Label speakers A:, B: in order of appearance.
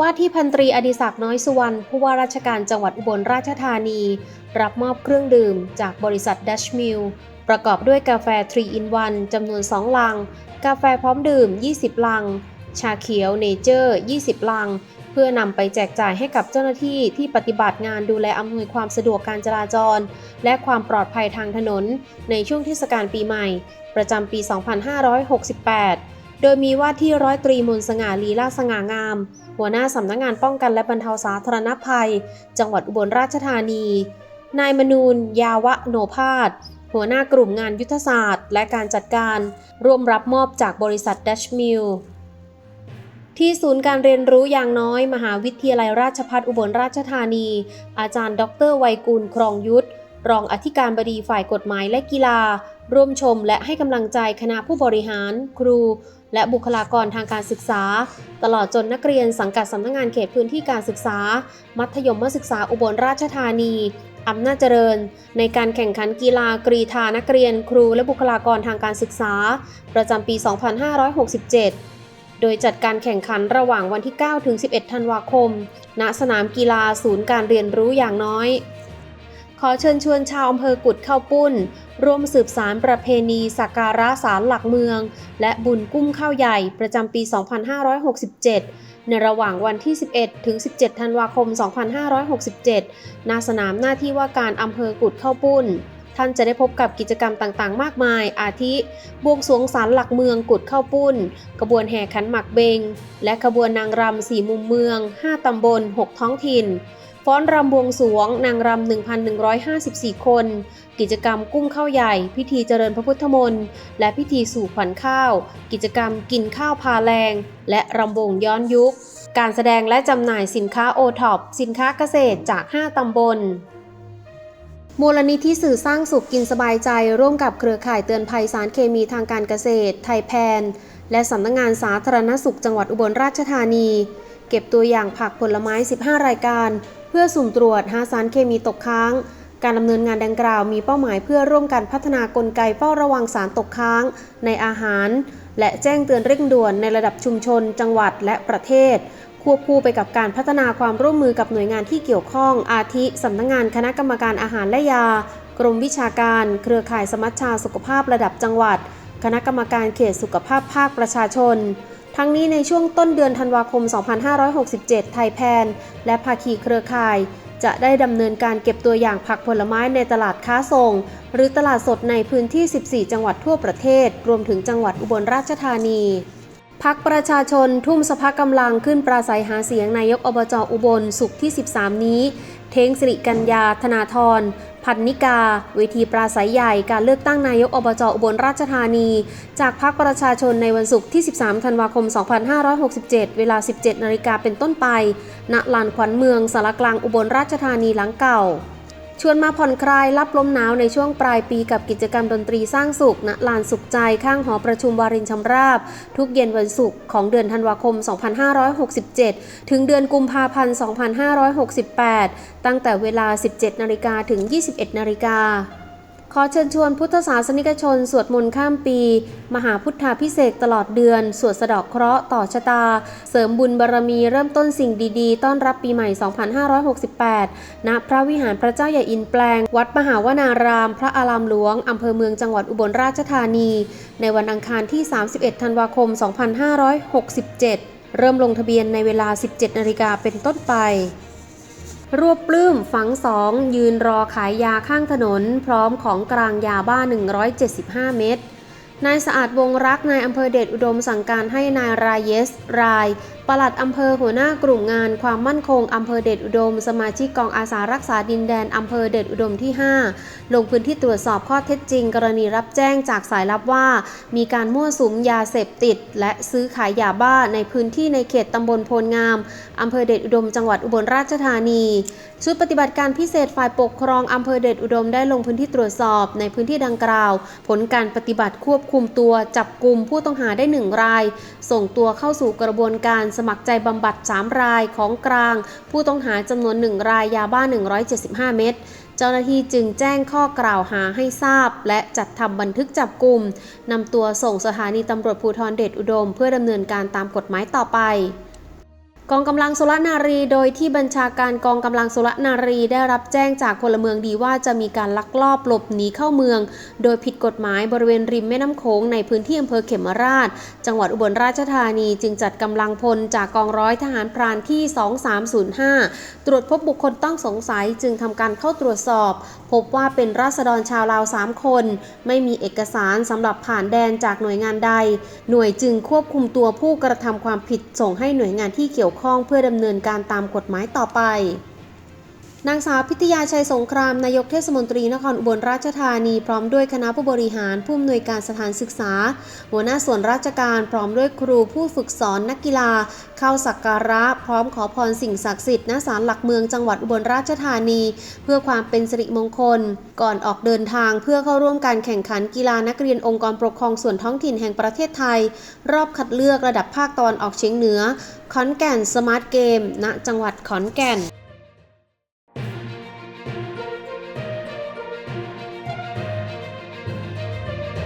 A: ว่าที่พันตรีอดิศักดิ์น้อยสุวรรณผู้ว่าราชการจังหวัดอุบลราชธานี รับมอบเครื่องดื่มจากบริษัทดัชมิลประกอบด้วยกาแฟ 3 in 1 จำนวน 2 ลัง กาแฟพร้อมดื่ม 20 ลัง ชาเขียวเนเจอร์ 20 ลัง เพื่อนำไปแจกจ่ายให้กับเจ้าหน้าที่ที่ปฏิบัติงานดูแลอำนวยความสะดวกการจราจร และความปลอดภัยทางถนน ในช่วงเทศกาลปีใหม่ ประจำปี 2568 โดยมีว่าที่ร้อยตรีมนสง่าลีลาสง่างาม หัวหน้าสำนักงานป้องกันและบรรเทาสาธารณภัย จังหวัดอุบลราชธานี นายมนูนยาวะโนพาสหัวหน้ากลุ่มงานยุทธศาสตร์ และการจัดการ ร่วมรับมอบจากบริษัทดัชมิลที่ศูนย์การเรียนรู้อย่างน้อย มหาวิทยาลัยราชภัฏอุบลราชธานี อาจารย์ ดรไวยกุลครองยุทธรองอธิการบดีฝ่ายกฎหมายและกีฬา ร่วมชมและให้กำลังใจคณะผู้บริหาร ครู และบุคลากรทางการศึกษา ตลอดจนนักเรียนสังกัดสำนักงงานเขตพื้นที่การศึกษา มัธยมศึกษาอุบลราชธานีอำนาจเจริญ ในการแข่งขันกีฬากรีธานักเรียนครูและบุคลากรทางการศึกษา ประจำปี 2567 โดยจัดการแข่งขันระหว่างวันที่ 9 ถึง 11 ธันวาคม ณ สนามกีฬาศูนย์การเรียนรู้อย่างน้อย ขอเชิญชวนชาวอำเภอกุดเข้าปุ้น ร่วมสืบสารประเพณีสักการะศาลหลักเมือง และบุญกุ้มข้าวใหญ่ประจำปี 2567 ในระหว่างวันที่ 11 ถึง 17 ธันวาคม 2567 ณ สนามหน้าที่ว่าการอำเภอกุดเข้าปุ้น ท่านจะได้พบกับกิจกรรมต่างๆ มากมาย อาทิ บวงสรวงศาลหลักเมืองกุดเข้าปุ้น กระบวนแห่ขันหมักเบง และขบวนนางรำสี่มุมเมือง 5 ตำบล 6 ท้องถิ่น ฟ้อนรำบวงสวง นางรำ 1,154 คน กิจกรรมกุ้งข้าวใหญ่ พิธีเจริญพระพุทธมนต์ และพิธีสู่ขวัญข้าว กิจกรรมกินข้าวพาแรง และรำวงย้อนยุค การแสดงและจำหน่ายสินค้าโอท็อป สินค้าเกษตรจาก 5 ตำบลมูลนิธิสื่อสร้างสุขกินสบายใจ ร่วมกับเครือข่ายเตือนภัยสารเคมีทางการเกษตร ไทยแพน และสำนักงงานสาธารณสุขจังหวัดอุบลราชธานี เก็บตัวอย่างผักผลไม้ 15 รายการ เพื่อสุ่มตรวจหาสารเคมีตกค้าง การดำเนินงานดังกล่าวมีเป้าหมายเพื่อร่วมกันพัฒนากลไกเฝ้าระวังสารตกค้าง ในอาหาร และแจ้งเตือนเร่งด่วนในระดับชุมชน จังหวัดและประเทศ ควบคู่ไปกับการพัฒนาความร่วมมือกับหน่วยงานที่เกี่ยวข้อง อาทิสำนักงงานคณะกรรมการอาหารและยา กรมวิชาการ เครือข่ายสมัชชาสุขภาพระดับจังหวัด คณะกรรมการเขตสุขภาพภาคประชาชน ทั้งนี้ในช่วงต้นเดือนธันวาคม 2567 ไทยแพน และภาคีเครือข่าย จะได้ดำเนินการเก็บตัวอย่างผักผลไม้ในตลาดค้าส่ง หรือตลาดสดในพื้นที่ 14 จังหวัดทั่วประเทศ รวมถึงจังหวัดอุบลราชธานีพักประชาชนทุ่มสภากำลังขึ้นปราศัยหาเสียงนายกอบจอุบลสุขที่ 13 นี้ เท้งสิริกัญญา ธนาธร พันนิกา เวทีปราศัยใหญ่การเลือกตั้งนายกอบจอุบลราชธานี จากพรรคประชาชนในวันศุกร์ที่ 13 ธันวาคม 2567 เวลา 17 นาฬิกาเป็นต้นไป ณ ลานขวัญเมืองสารกลางอุบลราชธานีหลังเก่า ชวนมาผ่อนคลายรับลมหนาวในช่วงปลายปีกับกิจกรรมดนตรีสร้างสุขณลานสุขใจข้างหอประชุมวารินชำราบ ทุกเย็นวันศุกร์ของเดือนธันวาคม 2567 ถึงเดือนกุมภาพันธ์ 2568 ตั้งแต่เวลา 17 นาฬิกาถึง 21 นาฬิกา ขอเชิญชวนพุทธศาสนิกชน สวดมนต์ข้ามปี มหาพุทธาพิเศษตลอดเดือน สวดสะดอกเคราะห์ต่อชะตา เสริมบุญบารมีเริ่มต้นสิ่งดีๆ ต้อนรับปีใหม่ 2568 ณ พระวิหารพระเจ้าใหญ่อินแปลง วัดมหาวนาราม พระอารามหลวง อำเภอเมืองจังหวัดอุบลราชธานี ในวันอังคารที่ 31 ธันวาคม 2567 เริ่มลงทะเบียนในเวลา 17 นาฬิกาเป็นต้นไป รวบปลื้มฝังสองยืนรอขายยาข้างถนน พร้อมของกลางยาบ้า 175 เม็ด นายสะอาดวงรักนายอำเภอเดชอุดมสั่งการให้นายรายเยส ราย ปลัดอำเภอหัวหน้ากลุ่มงานความมั่นคงอำเภอเดชอุดม สมาชิกกองอาสารักษาดินแดนอำเภอเดชอุดมที่ 5 ลงพื้นที่ตรวจสอบข้อเท็จจริง กรณีรับแจ้งจากสายลับว่า มีการมั่วสุมยาเสพติด และซื้อขายยาบ้าในพื้นที่ในเขตตำบลโพลงามอำเภอเดชอุดม จังหวัดอุบลราชธานี ชุดปฏิบัติการพิเศษฝ่ายปกครองอำเภอเดชอุดมได้ลงพื้นที่ตรวจสอบในพื้นที่ดังกล่าว ผลการปฏิบัติควบคุมตัวจับกลุ่มผู้ต้องหาได้หนึ่งราย ส่งตัวเข้าสู่กระบวนการสมัครใจบำบัด 3 รายของกลาง ผู้ต้องหาจำนวน 1 รายยาบ้า 175 เม็ดเจ้าหน้าที่จึงแจ้งข้อกล่าวหาให้ทราบ และจัดทำบันทึกจับกลุ่มนำตัวส่งสถานีตำรวจภูธรเดชอุดม เพื่อดำเนินการตามกฎหมายต่อไป กองกำลังสุรนารี โดยที่บัญชาการกองกำลังสุรนารีได้รับแจ้งจากพลเมืองดีว่าจะมีการลักลอบหลบหนีเข้าเมือง โดยผิดกฎหมายบริเวณริมแม่น้ำโขงในพื้นที่อำเภอเขมราช จังหวัดอุบลราชธานี จึงจัดกำลังพลจากกองร้อยทหารพรานที่ 2305 ตรวจพบบุคคลต้องสงสัยจึงทำการเข้าตรวจสอบ พบว่าเป็นราษฎรชาวลาว 3 คน ไม่มีเอกสารสำหรับผ่านแดนจากหน่วยงานใด หน่วยจึงควบคุมตัวผู้กระทำความผิดส่งให้หน่วยงานที่เกี่ยวข้องเพื่อดำเนินการตามกฎหมายต่อไป นางสาวพิทยาชัยสงคราม นายกเทศมนตรีนครอุบลราชธานี พร้อมด้วยคณะผู้บริหารผู้อำนวยการสถานศึกษา หัวหน้าส่วนราชการพร้อมด้วยครูผู้ฝึกสอนนักกีฬา เข้าสักการะ พร้อมขอพรสิ่งศักดิ์สิทธิ์ณศาลหลักเมืองจังหวัดอุบลราชธานี เพื่อความเป็นสิริมงคล ก่อนออกเดินทางเพื่อเข้าร่วมการแข่งขันกีฬานักเรียนองค์กรปกครองส่วนท้องถิ่นแห่งประเทศไทย รอบคัดเลือกระดับภาคตะวันออกเฉียงเหนือ ขอนแก่นสมาร์ทเกม ณ จังหวัดขอนแก่น